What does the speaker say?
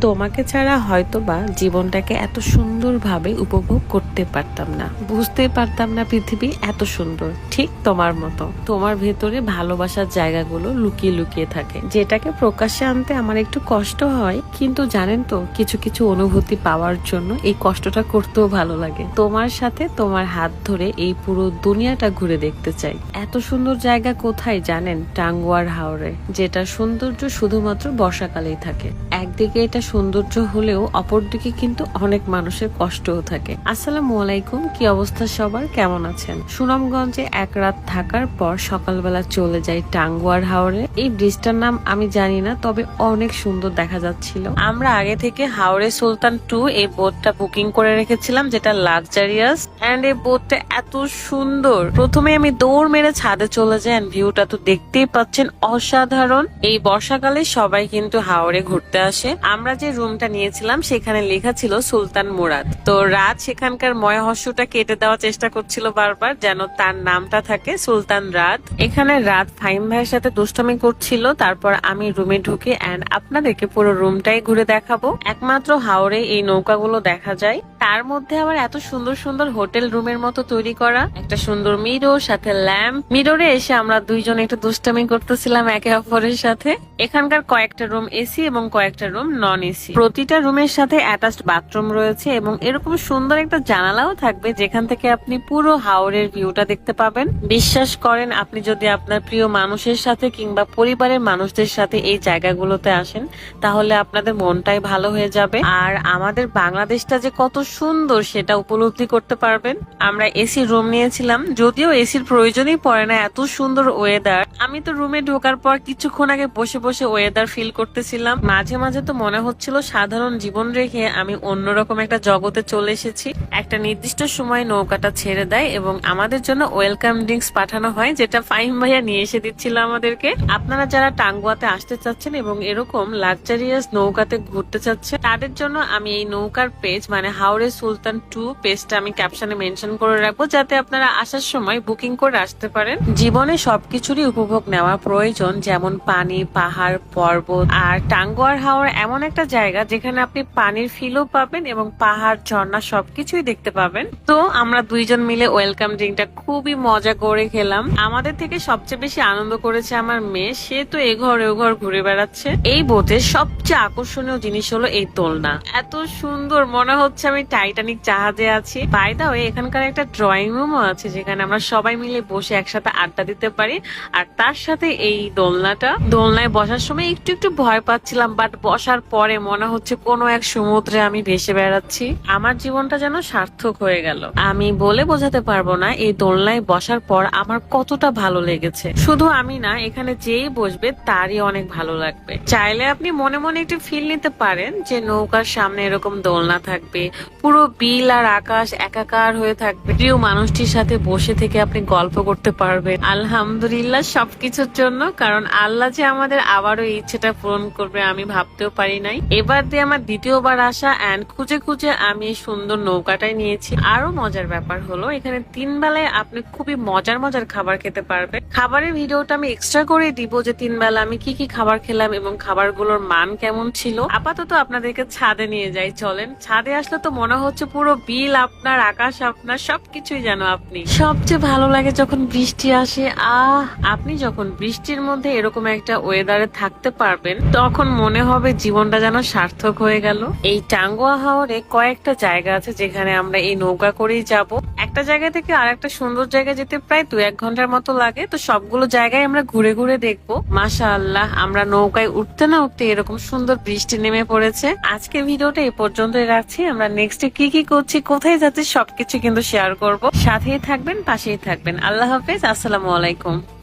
তোমাকে ছাড়া হয়তো বা জীবনটাকে এত সুন্দরভাবে উপভোগ করতে পারতাম না। বুঝতে পারতাম না পৃথিবী এত সুন্দর, ঠিক তোমার মতো। তোমার ভেতরে ভালোবাসার জায়গাগুলো লুকিয়ে লুকিয়ে থাকে, যেটাকে প্রকাশ্যে আনতে আমার একটু কষ্ট হয়। কিন্তু জানেন তো, কিছু কিছু অনুভূতি পাওয়ার জন্য এই কষ্টটা করতেও ভালো লাগে। তোমার সাথে তোমার হাত ধরে এই পুরো দুনিয়াটা ঘুরে দেখতে চাই। এত সুন্দর জায়গা কোথায় জানেন? টাঙ্গুয়ার হাওরে যেটা সৌন্দর্য শুধুমাত্র বর্ষাকালেই থাকে। একদিকে এটা সৌন্দর্য হলেও অপরদিকে কিন্তু অনেক মানুষের কষ্টও থাকে। আসসালামু আলাইকুম, কি অবস্থা সবার? কেমন আছেন? সুনামগঞ্জে এক রাত থাকার পর সকালবেলা চলে যাই টাঙ্গুয়ার হাওরে। এই ব্রিজটার নাম আমি জানি না, তবে অনেক সুন্দর দেখা যাচ্ছিল। আমরা আগে থেকে হাওড়ে সুলতান টু এই বোটটা বুকিং করে রেখেছিলাম, যেটা লাক্সারিয়াস। এন্ড এই বোটটা এত সুন্দর। প্রথমে আমি দৌড় মেরে ছাদে চলে যাই ভিউটা তো দেখতেই পাচ্ছেন অসাধারণ। এই বর্ষাকালে সবাই কিন্তু হাওড়ে ঘুরতে আসে। আমরা যে রুমটা নিয়েছিলাম, সেখানে লেখা ছিল সুলতান মুরাদ। তো রাত সেখানকার ময় হস্যটা কেটে দেওয়ার চেষ্টা করছিল বারবার, যেন তার নামটা থাকে সুলতান রাত। এখানে রাত ফাইম ভাইয়ের সাথে দুষ্টমি করছিল। তারপর আমি রুমে ঢুকে এন্ড আপনাদেরকে পুরো রুমটাই ঘুরে দেখাবো। একমাত্র হাওড়ে এই নৌকাগুলো দেখা যায়। তার মধ্যে আবার এত সুন্দর সুন্দর হোটেল রুমের মতো তৈরি করা। একটা সুন্দর মিরর, সাথে ল্যাম্প। মিররে এসে আমরা দুইজন একটু দুষ্টামি করতেছিলাম একে অপরের সাথে। এখানকার কয়েকটা রুম এসি এবং কয়েকটা রুম নন এসি প্রতিটা রুমের সাথে অ্যাটাচড বাথরুম রয়েছে এবং এরকম সুন্দর একটা জানালাও থাকবে যেখান থেকে আপনি পুরো হাওড়ের ভিউটা দেখতে পাবেন। বিশ্বাস করেন, আপনি যদি আপনার প্রিয় মানুষের সাথে কিংবা পরিবারের মানুষদের সাথে এই জায়গাগুলোতে আসেন, তাহলে আপনাদের মনটাই ভালো হয়ে যাবে। আর আমাদের বাংলাদেশটা যে কত সুন্দর সেটা উপলব্ধি করতে পারবেন। আমরা এসি রুম নিয়েছিলাম, যদিও এসির প্রয়োজনই পড়ে না এত সুন্দর ওয়েদার আমি তো রুমে ঢোকার পর কিছুক্ষণ আগে বসে বসে ওয়েদার ফিল করতেছিলাম। মাঝে মাঝে তো মনে হচ্ছিল সাধারণ জীবন রেখে আমি অন্যরকম একটা জগতে চলে এসেছি। একটা নির্দিষ্ট সময় নৌকাটা ছেড়ে দেয় এবং আমাদের জন্য ওয়েলকাম ড্রিঙ্কস পাঠানো হয়, যেটা ফাইম ভাইয়া নিয়ে এসে দিচ্ছিল আমাদেরকে। আপনারা যারা টাঙ্গুয়াতে আসতে চাচ্ছেন এবং এরকম লাক্সারিয়াস নৌকাতে ঘুরতে চাচ্ছেন, তাদের জন্য আমি এই নৌকার পেজ মানে হাওড়ে সুলতান টু পেজটা আমি ক্যাপশনে মেনশন করে রাখব, যাতে আপনারা আসার সময় বুকিং করে আসতে পারেন। জীবনে সবকিছুরই উপভোগ নেওয়া প্রয়োজন, যেমন পানি, পাহাড়, পর্বত, আর টাঙ্গুয়ার হাওর এমন একটা জায়গা যেখানে আপনি পানির ফিলও পাবেন এবং পাহাড়, ঝর্ণা সবকিছুই দেখতে পাবেন। তো আমরা দুইজন মিলে ওয়েলকাম ড্রিঙ্কটা খুবই মজা করে খেলাম। আমাদের থেকে সবচেয়ে বেশি আনন্দ করেছে আমার মেয়ে। সে তো এ ঘর ও ঘর ঘুরে বেড়াচ্ছে। এই বোটের সবচেয়ে আকর্ষণীয় জিনিস হলো এই দোলনা এত সুন্দর মনে হচ্ছে আমি টাইটানিক জাহাজে আছি। বাই দা ওয়ে এখানকার একটা ড্রয়িং রুমও আছে যেখানে আমরা সবাই মিলে বসে একসাথে আড্ডা দিতে পারি। আর তার সাথে এই দোলনাটা। দোলনায় বসার সময় একটু একটু ভয় পাচ্ছিলাম বাট বসার পরে মনে হচ্ছে কোনো এক সমুদ্রে আমি ভেসে বেড়াচ্ছি। আমার জীবনটা যেন সার্থক হয়ে গেল। আমি বলে বোঝাতে পারব না এই দোলনায় বসার পর আমার কতটা ভালো লেগেছে। শুধু আমি না, এখানে যেই বসবে তারই অনেক ভালো লাগবে। চাইলে আপনি মনে মনে একটু ফিল নিতে পারেন যে নৌকার সামনে এরকম দোলনা থাকবে। পুরো বিল আর আকাশ একাকার হয়ে থাকবে। প্রিয় মানুষটির সাথে বসে থেকে আপনি গল্প করতে পারবেন। আলহামদুলিল্লাহ সবকিছুর জন্য, কারণ আল্লাহ যে আমাদের আবারও ইচ্ছেটা পূরণ করবে আমি ভাবতেও পারি নাই। এবার দিয়ে আমার দ্বিতীয়বার আসা অ্যান্ড খুঁজে খুঁজে আমি এই সুন্দর নৌকাটাই নিয়েছি। আরও মজার ব্যাপার হলো, এখানে তিন বেলায় আপনি খুবই মজার মজার খাবার খেতে পারবেন। খাবারের ভিডিওটা আমি এক্সট্রা করে দিব যে তিন বেলা আমি কি কি খাবার খেলাম এবং খাবারগুলোর মান কেমন ছিল। আপাতত আপনাদেরকে ছাদে নিয়ে যাই, চলেন। ছাদে আসলে তো মনে হচ্ছে পুরো বিল আপনার, আকাশ আপনার, সবকিছুই যেন আপনি। সবচেয়ে ভালো লাগে যখন বৃষ্টি আসে, আহ, আপনি যখন বৃষ্টির মধ্যে এরকম একটা ওয়েদারে থাকতে পারবেন, তখন মনে হবে জীবনটা যেন সার্থক হয়ে গেল? এই টাঙ্গুয়া হাওরে কয়েকটা জায়গা আছে যেখানে আমরা এই নৌকা করেই যাব। একটা জায়গা থেকে আর একটা সুন্দর জায়গায় যেতে প্রায় দু এক ঘণ্টার মতো লাগে। তো সবগুলো জায়গায় আমরা ঘুরে ঘুরে দেখব। মাশা আল্লাহ আমরা নৌকায় উঠতে না উঠতে এরকম সুন্দর বৃষ্টি নেমে পড়েছে। আজকে ভিডিওটা এই পর্যন্তই রাখছি। আমরা নেক্সট কি কি করছি, কোথায় যাচ্ছি সবকিছু কিন্তু শেয়ার করব। সাথেই থাকবেন, পাশেই থাকবেন। আল্লাহ হাফেজ, আসসালামু আলাইকুম।